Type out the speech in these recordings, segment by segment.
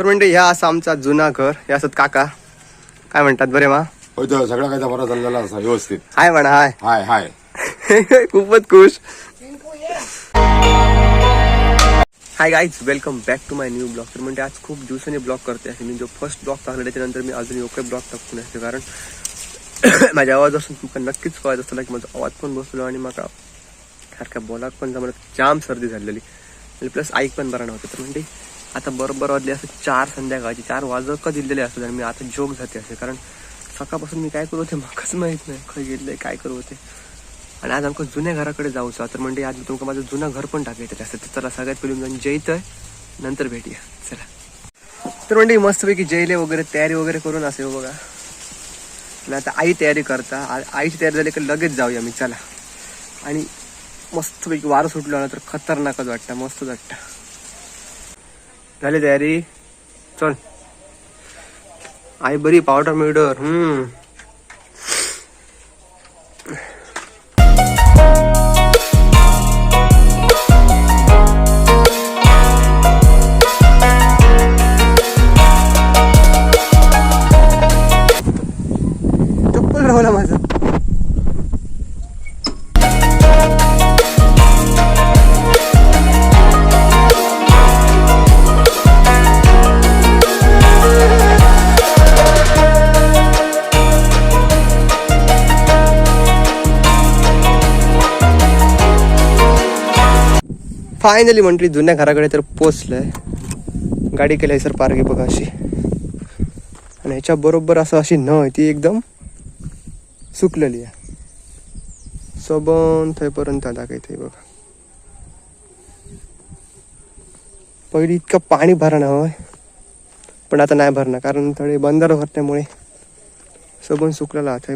तर म्हणजे ह्या असा आमचा जुना घर. हे असत काका. काय म्हणतात बरे मा? होय तर सगळं काय बरं चाललेला असा व्यवस्थित. हाय म्हणा हाय. हाय हाय. खूपच खुश. Hi guys welcome back to my new blog तर म्हणजे आज खूप दिवसांनी ब्लॉग करते असे मी जो फर्स्ट ब्लॉग टाकला त्याच्यानंतर मी अजून योग्य ब्लॉग टाकून असते कारण माझ्या आवाज असून तुमका नक्कीच कळत असतो की माझा आवाज पण बसलो आणि म्हाका सारख्या बोलाक पण जमत जाम सर्दी झालेली. आणि प्लस ऐक पण बरा नव्हतं. तर म्हणजे आता बरोबर वाजले असं चार संध्याकाळची चार वाजक दिलेले असतात आणि मी आता जोक जाते असे. कारण सकाळपासून मी काय करू होते म्हाकाच माहीत नाही. खरं गेले काय करू होते. आणि आज आमका जुन्या घराकडे जाऊचा तर म्हणजे आज तुमका माझं जुनं घर पण टाकायचं असतं तर चला सगळ्यात पहिले म्हणजे जाऊन आहे. नंतर भेटूया. चला. तर म्हणजे मस्तपैकी जेले वगैरे तयारी वगैरे करून असे हो बघा. आणि आता आई तयारी करता. आईची तयारी झाली की लगेच जाऊया मी. चला. आणि मस्तपैकी वारं सुटलं ना तर खतरनाकच वाटतं. मस्तच वाटतं. झाली तयारी. चल. आई बरी पावडर मिडर हम्म. फायनली म्हटली जुन्या घराकडे तर पोचलंय. गाडी केली सर पारगी बघा अशी. आणि ह्याच्या बरोबर असं अशी न आहे ती एकदम सुकलेली आहे. सबन थंयपर्यंत आला काही ते बघा. पहिली इतकं पाणी भरणं होय. पण आता नाही भरणं कारण थोडे बंदर भरल्यामुळे सबन सुकलेला आहे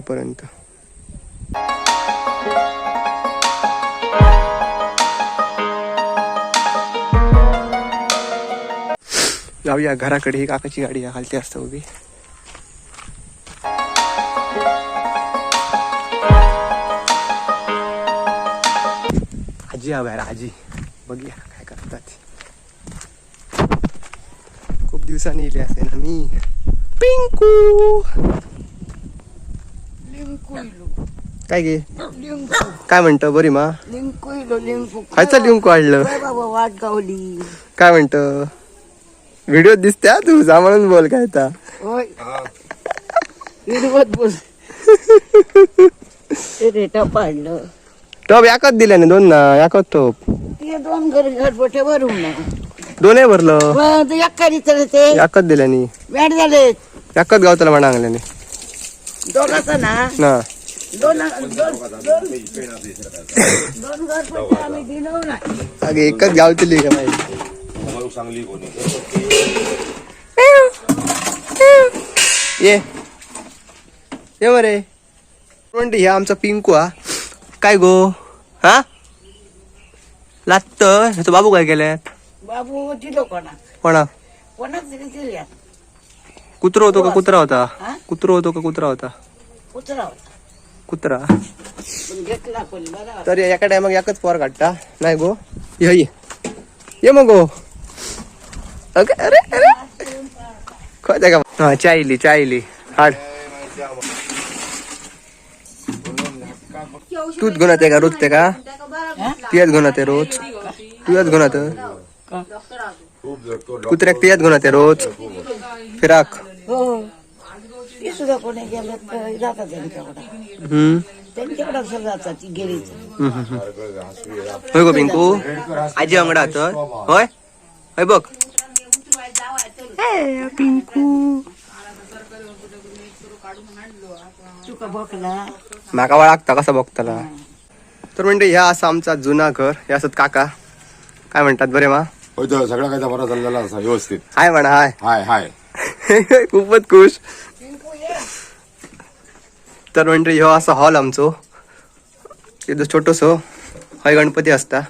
जाऊया घराकडे. ही काकाची गाडी आहे खालती असतं उभी. आजी हव्या आजी. बघूया काय करतात. खूप दिवसांनी इले असे ना मी. पिंकू! काय गे? लिंकू. काय म्हणतो? बरी मा? लिंकुइलो लिंकू. खायचं काय बाबा वाट गावली. काय म्हणतो? व्हिडिओ दिसते हा तू म्हणून बोल काय आता. पाडलं. टॉप याकच दिल्याने दोन ना याकच टोप. ते दोन घर घरपटे भरून ना. दोन आहे भरलं? मग ते तर ते. दिल्यानी बॅट झाले. याकच गावताला म्हणा अंगल्याने दोघाचा ना? ना दोन दोन दोन. दोन घरपटे आम्ही दिलो ना अगे एकच गावतली का माहिती चांगली कोणी ये. ये मरे म्हणते हे आमचा पिंकू हा. काय गो? हा? लागत ह्याचं बाबू काय केलंय? बाबू दिलो कोणा? कोणा? कोणाच तरी दिल्या. कुत्रा होतो का कुत्रा होता? हा? कुत्रा होतो का कुत्रा होता? कुत्रा पण घेतला पण बरा. तर एका टायमाग एकच पोर काढता नाही गो. ये ये. ये मग गो. अगे अरे अरे. काय का हा चायली चायली. हाड. तूच घेऊन येते का रोज ते का? तियाच घेऊन येते रोज. तुझ्याच घेऊन येतं कुत्र्याक तियाच घेऊन येते रोज. फिराक. हो ते तर त्यांच्याकडं. हम्म. ती. होय गो पिंकू. आजी अंगडा तर होय? होय बघ. ए, पिंकू. तुका बघला माका वळखता कसा बघताला तर म्हणजे ह्या असा आमचा जुना घर. हे असत काका. काय म्हणतात बरे मा? होय तर सगळं काय बरं चाललेला असा व्यवस्थित. हाय म्हणा हाय. हाय हाय. खूपच खुश. तर म्हणजे ह्यो असा हॉल आमचो. तिथं छोटोसो हय गणपती असता.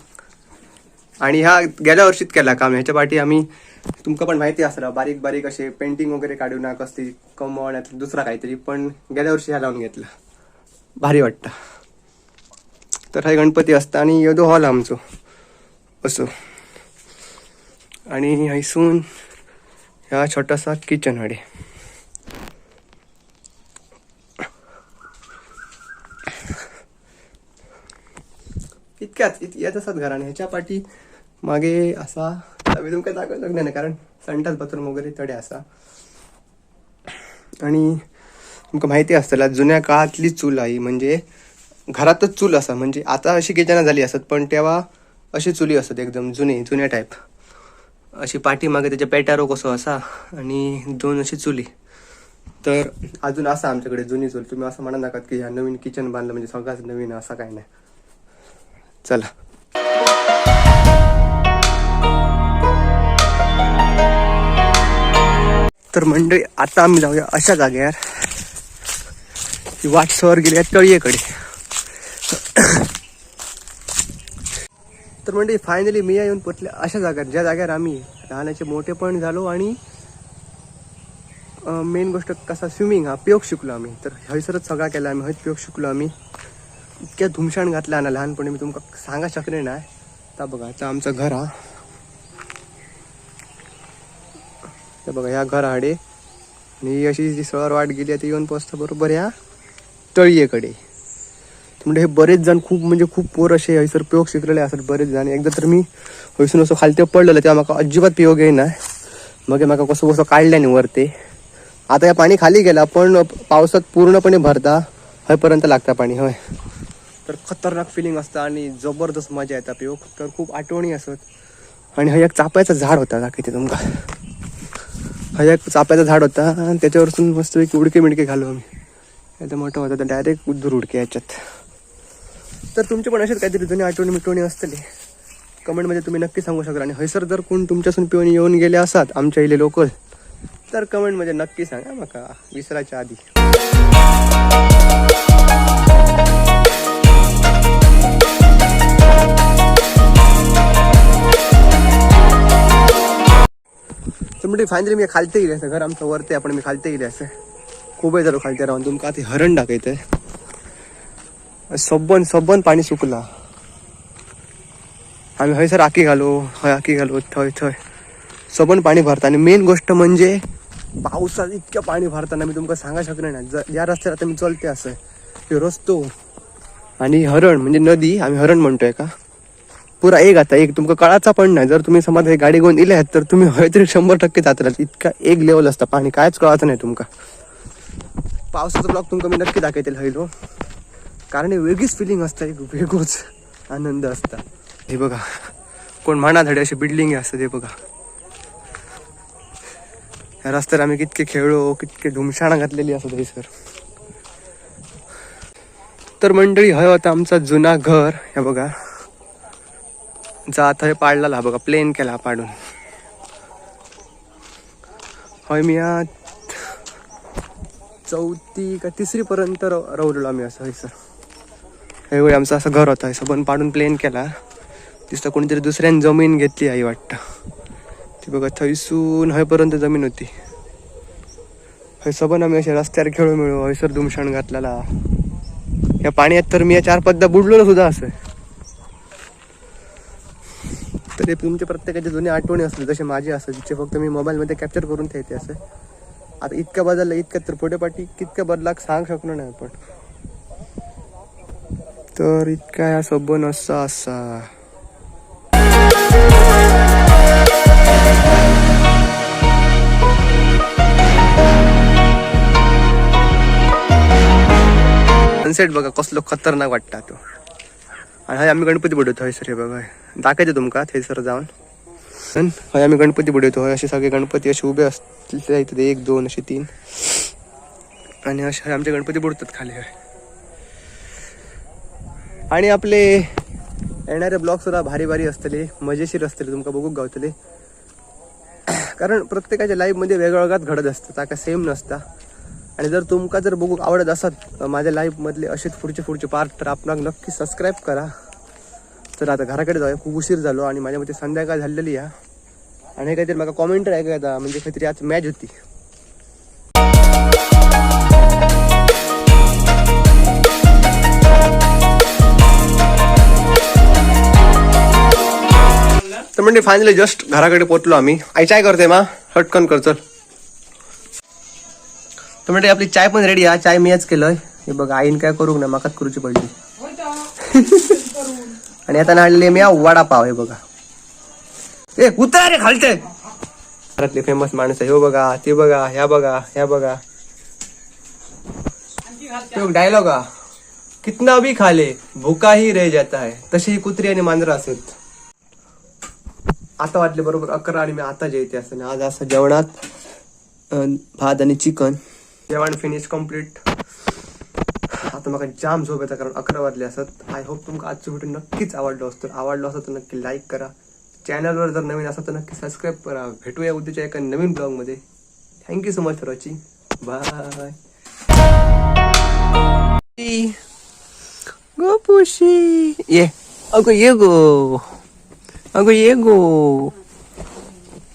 आणि ह्या गेल्या वर्षीत केला काम. ह्याच्या पाठी आम्ही तुमका पण माहिती असला बारीक बारीक असे पेंटिंग वगैरे काढू ना कसली कमळ दुसरा काहीतरी पण गेल्या वर्षी ह्या लावून घेतला. भारी वाटतं. तर हे गणपती असता आणि येदो हॉल आमचो. असो. आणि हैसून ह्या छोटासा किचन आहे इतक्याच इत येत असतात घराने ह्याच्या पाठी मागे असा मी तुमका दाखवलं ना कारण संडास बाथरूम वगैरे तडे आसा आणि तुमकां माहिती असतला जुन्या काळातली चूल आई म्हणजे घरातच चूल असा म्हणजे आता अशी किचना झाली असत पण तेव्हा अशी चुली असत एकदम जुनी जुन्या टाईप अशी पाठीमागे त्याच्या पेटारो कसो असा आणि दोन अशी चुली. तर अजून असा आमच्याकडे जुनी चूल तुम्ही असं म्हणा नका की ह्या नवीन किचन बांधलं म्हणजे सगळ्याच नवीन आहे, असं काय नाही. चला. तर मंडळी आता आम्ही जाऊया अशा जाग्यावर की वाटसवर गेल्या तळीयेकडे. तर म्हणजे फायनली मी येऊन पोचले अशा जागेवर. ज्या जागेवर आम्ही राहण्याचे मोठे पण झालो आणि मेन गोष्ट कसा स्विमिंग हा पेयोग शिकलो आम्ही. तर हयसरच सगळा केला आम्ही हयच पेयोग शिकलो आम्ही. इतक्या धुमशाण घातला ना लहानपणी मी तुमका सांगा शकले ना. आता बघा आता आमचं घर हा. बघा ह्या घर आडे आणि ही अशी जी सरळ वाट गेली आहे ती येऊन पोचतं बरोबर ह्या तळीयेकडे. म्हणजे हे बरेच जण खूप म्हणजे खूप पोर असे हयसर प्रयोग शिकलेले असतात बरेच जण. एकदा तर मी हयसून असं खालते पडलेलं तेव्हा म्हाका अजिबात पेयोग येईना. मग हे म्हाका कसं कसं काढल्याने वरते. आता या पाणी खाली गेला पण पावसात पूर्णपणे भरता हयपर्यंत लागता पाणी होय. तर खतरनाक फिलिंग असतं आणि जबरदस्त मजा येता पेयोग हो, तर खूप आठवणी असत आणि हय एक चापायचं झाड होता का तुमकां हा एक चाप्याचं झाड होता आणि त्याच्यावरसून मस्त एक उडके मिडके घालू आम्ही. एकदम मोठं होतं तर डायरेक्ट उद्धूर उडके याच्यात. तर तुमचे पण असेच काहीतरी जुनी आठवणी मिटवणी असतले. कमेंटमध्ये तुम्ही नक्की सांगू शकता. आणि हैसर जर कोण तुमच्यासून पिऊन येऊन गेले असतात आमच्या इले लोकल तर कमेंटमध्ये नक्की सांगा मका विसरायच्या आधी. तर म्हणजे फायनली मी खालते गेले असं घर आमचं वरते आपण मी खालते गेले असं खूप झालो खालते राहून. तुमका ते हरण टाकायचं सबन सबन पाणी सुकला. आम्ही हय सर आकी घालो हय आकी घालो थंय थंय. सबन पाणी भरता. आणि मेन गोष्ट म्हणजे पावसात इतक्या पाणी भरताना मी तुमका सांगा शकणार नाही. ज- ज्या रस्त्यावर आता मी चलते असं. ते रस्तो आणि हरण म्हणजे नदी आम्ही हरण म्हणतोय का? पुरा एक आता एक तुमका कळाचा पण नाही. जर तुम्ही समज हे गाडी घेऊन इले तर तुम्ही हय तरी शंभर टक्के जातला इतका एक लेवल असता. पाणी कायच कळाचं नाही तुमका. पावसाचा ब्लॉग तुमका मी नक्की दाखवतील हयलो हो. कारण हे वेगळीच फिलिंग असतं एक वेगळंच आनंद असता. हे बघा. कोण म्हणा धडे अशी बिल्डिंग असतात हे बघा. ह्या रस्त्यावर आम्ही कितके खेळलो कितके धुमशाणा घातलेली असत सर. तर मंडळी हय होता आमचा जुना घर. हे बघा. जात हय पाडला बघा प्लेन केला पाडून. हय मी या चौथी का तिसरी पर्यंत रवलेलो आम्ही असं हय सर. हे आमचं असं घर होतं असं पण पाडून प्लेन केला. तिथं कोणीतरी दुसऱ्यान जमीन घेतली आई वाटतं. ती बघा थैसून हयपर्यंत जमीन होती. हय सबन आम्ही असे रस्त्यावर खेळू मिळू हयसर धुमशाण घातलेला. या पाण्यात तर मी या चार पद्दा बुडलो सुद्धा असं. तर हे तुमच्या प्रत्येकाच्या जुनी आठवणी असतील जसे माझे असतात जिचे फक्त मी मोबाईलमध्ये कॅप्चर करून ठेवते असं. आता इतकं बदललं इतकं तर पुढे पाठी कितकं बदलाक सांग शकलो नाही आपण. तर इतका या सोबन असा असा. सनसेट बघा कसलो खतरनाक वाटता तो. आणि आम्ही गणपती बुडवतो हय सर हे बघा. दाखयता तुमका थंयसर जाऊन. हय आम्ही गणपती बुडवतो हय असे सगळे गणपती असे उभे असतील ते एक दोन असे तीन. आणि असे आमचे गणपती बुडतात खाली हय. आणि आपले येणारे ब्लॉग सुद्धा भारी भारी असतले मजेशीर असतले तुमका बघूक गावतले. कारण प्रत्येकाच्या लाईफमध्ये वेगळं वेगळाच घडत असतं ताका सेम नसता. आणि जर तुमका जर बघूक आवडत असत माझ्या लाईफमधले असेच पुढचे पुढचे पार्ट तर आपणाक नक्की सबस्क्राईब करा. तर आता घराकडे जाऊया. खूप उशीर झालो आणि माझ्या मते संध्याकाळ झालेली आहे. आणि काहीतरी मला कॉमेंट ऐकायचा म्हणजे काहीतरी आज मॅच होती. तर म्हणजे फायनली जस्ट घराकडे पोहोचलो आम्ही. आई चाय करते मा? हटकन कर चल. तर म्हणजे आपली चाय पण रेडी आहे. चाय मीच केलंय. हे बघ आईन काय करू ना माकाच करूची पडली. आणि आता आणले मी वडापाव हे बघा. ए उतरा रे खालचे. घरातले फेमस माणूस आहे. हो बघा ते बघा ह्या बघा ह्या बघा. डायलॉग हा. कितना भी खाले भुका ही रह जाता है. तशी ही कुत्री आणि मांजर असत. आता वाटले बरोबर अकरा आणि मी आता जेवते असं. आज असं जेवणात भात आणि चिकन जेवण फिनिश कंप्लीट आता मला जाम झोप येता कारण अकरा वाजले असत. आय होप तुमका आजचं व्हिडिओ नक्कीच आवडलो असतो. आवडलो असतं तर नक्की लाईक करा. चॅनलवर जर नवीन असा तर नक्की सबस्क्राईब करा. भेटूया उद्याच्या एका नवीन ब्लॉगमध्ये thank you so much for watching bye गो पुशी ये अगो ये गो अगो ये गो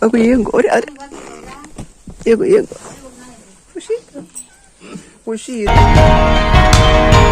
अगो ये गो अरे अरे ये गो ये गो पुशी पुशी Bye.